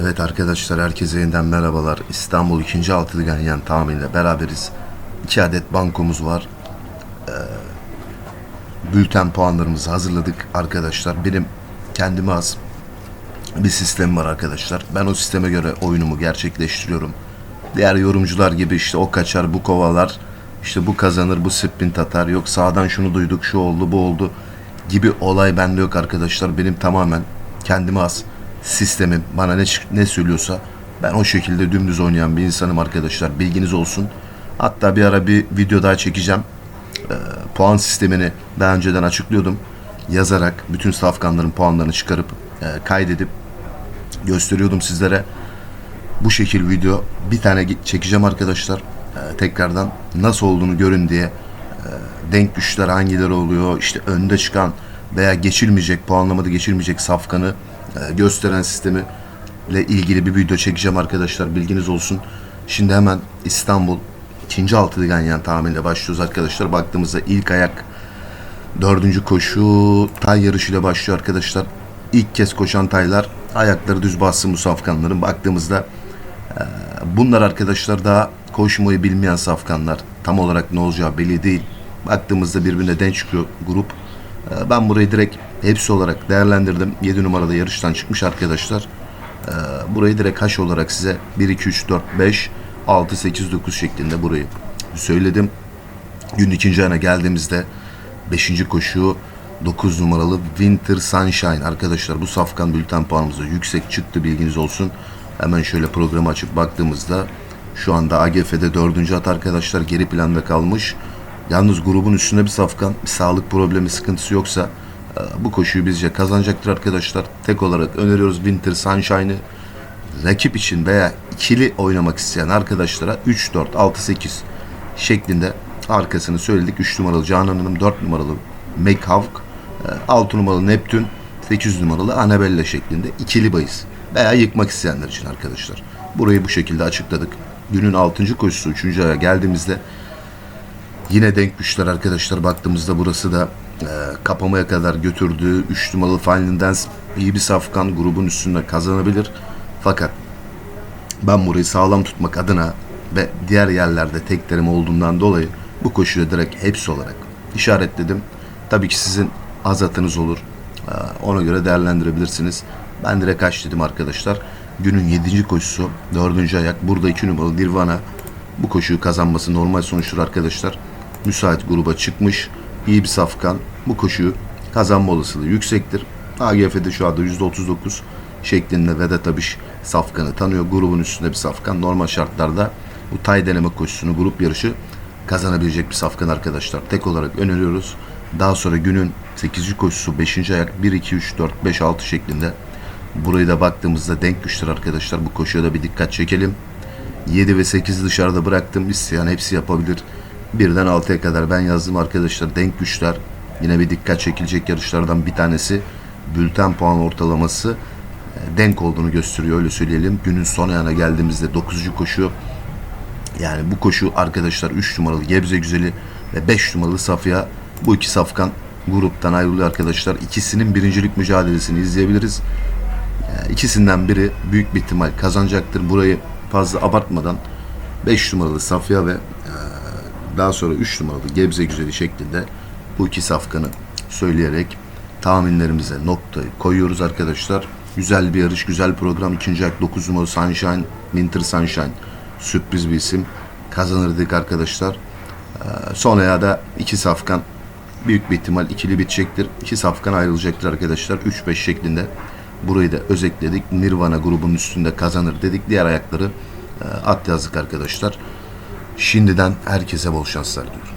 Evet arkadaşlar herkese yeniden merhabalar. İstanbul 2. Altılı Ganyan tahminle beraberiz. 2 adet bankomuz var. Ee, bülten puanlarımızı hazırladık arkadaşlar. Benim kendime az bir sistem var arkadaşlar. Ben o sisteme göre oyunumu gerçekleştiriyorum. Diğer yorumcular gibi işte o kaçar bu kovalar işte bu kazanır bu sprint atar yok sağdan şunu duyduk şu oldu bu oldu gibi olay bende yok arkadaşlar. Benim tamamen kendime az sistemim bana ne ne söylüyorsa ben o şekilde dümdüz oynayan bir insanım arkadaşlar. Bilginiz olsun. Hatta bir ara bir video daha çekeceğim. Ee, puan sistemini daha önceden açıklıyordum. Yazarak bütün safkanların puanlarını çıkarıp e, kaydedip gösteriyordum sizlere. Bu şekil video bir tane çekeceğim arkadaşlar. Ee, tekrardan nasıl olduğunu görün diye. Ee, denk güçler hangileri oluyor, işte önde çıkan veya geçilmeyecek, puanlamada geçilmeyecek safkanı e, gösteren sistemi ile ilgili bir video çekeceğim arkadaşlar. Bilginiz olsun. Şimdi hemen İstanbul ikinci altılı ganyan tahminle başlıyoruz arkadaşlar. Baktığımızda ilk ayak Dördüncü koşu tay yarışıyla başlıyor arkadaşlar. İlk kez koşan taylar ayakları düz bassın bu safkanların. Baktığımızda e, bunlar arkadaşlar daha koşmayı bilmeyen safkanlar. Tam olarak ne olacağı belli değil. Baktığımızda birbirine denk çıkıyor grup. E, ben burayı direkt hepsi olarak değerlendirdim. 7 numarada yarıştan çıkmış arkadaşlar. E, burayı direkt haş olarak size 1, 2, 3, 4, 5, 6, 8, 9 şeklinde burayı söyledim. Gün ikinci ayına geldiğimizde 5. koşu 9 numaralı Winter Sunshine. Arkadaşlar bu safkan bülten puanımızda yüksek çıktı bilginiz olsun. Hemen şöyle programı açıp baktığımızda şu anda AGF'de 4. at arkadaşlar geri planda kalmış. Yalnız grubun üstünde bir safkan bir sağlık problemi sıkıntısı yoksa bu koşuyu bizce kazanacaktır arkadaşlar. Tek olarak öneriyoruz Winter Sunshine'ı rakip için veya ikili oynamak isteyen arkadaşlara 3, 4, 6, 8 şeklinde arkasını söyledik. 3 numaralı Canan Hanım, 4 numaralı McHawk, 6 numaralı Neptün, 8 numaralı Annabella şeklinde ikili bahis veya yıkmak isteyenler için arkadaşlar. Burayı bu şekilde açıkladık. Günün 6. koşusu 3. aya geldiğimizde Yine denk güçler arkadaşlar baktığımızda burası da e, kapamaya kadar götürdüğü 3 numaralı Final Dance iyi bir safkan grubun üstünde kazanabilir. Fakat ben burayı sağlam tutmak adına ve diğer yerlerde teklerim olduğundan dolayı bu koşuyu direkt hepsi olarak işaretledim. Tabii ki sizin az atınız olur. Ee, Ona göre değerlendirebilirsiniz. Ben direkt kaç dedim arkadaşlar. Günün 7. koşusu 4. ayak. Burada 2 numaralı Nirvana bu koşuyu kazanması normal sonuçtur arkadaşlar. Müsait gruba çıkmış. İyi bir safkan. Bu koşuyu kazanma olasılığı yüksektir. AGF'de şu anda %39 şeklinde Vedat Abiş safkanı tanıyor. Grubun üstünde bir safkan. Normal şartlarda bu tay deneme koşusunu grup yarışı kazanabilecek bir safkan arkadaşlar. Tek olarak öneriyoruz. Daha sonra günün 8. koşusu 5. ayak 1, 2, 3, 4, 5, 6 şeklinde. Burayı da baktığımızda denk güçler arkadaşlar. Bu koşuya da bir dikkat çekelim. 7 ve 8 dışarıda bıraktım. İsteyen hepsi yapabilir. Birden 6'ya kadar ben yazdım arkadaşlar. Denk güçler. Yine bir dikkat çekilecek yarışlardan bir tanesi. Bülten puan ortalaması e, denk olduğunu gösteriyor öyle söyleyelim. Günün son ayağına geldiğimizde 9. koşu yani bu koşu arkadaşlar 3 numaralı Gebze Güzeli ve 5 numaralı Safiye bu iki safkan gruptan ayrılıyor arkadaşlar. İkisinin birincilik mücadelesini izleyebiliriz. Yani İkisinden biri büyük bir ihtimal kazanacaktır. Burayı fazla abartmadan 5 numaralı Safiye ve e, daha sonra 3 numaralı Gebze Güzeli şeklinde bu iki safkanı söyleyerek tahminlerimize noktayı koyuyoruz arkadaşlar. Güzel bir yarış, güzel program. İkinci ayak 9 numaralı Sunshine, Winter Sunshine. Sürpriz bir isim. Kazanır dedik arkadaşlar. Ee, son ayağı da iki safkan büyük bir ihtimal ikili bitecektir. İki safkan ayrılacaktır arkadaşlar. 3-5 şeklinde. Burayı da özetledik. Nirvana grubunun üstünde kazanır dedik. Diğer ayakları e, at yazdık arkadaşlar. Şimdiden herkese bol şanslar diliyorum.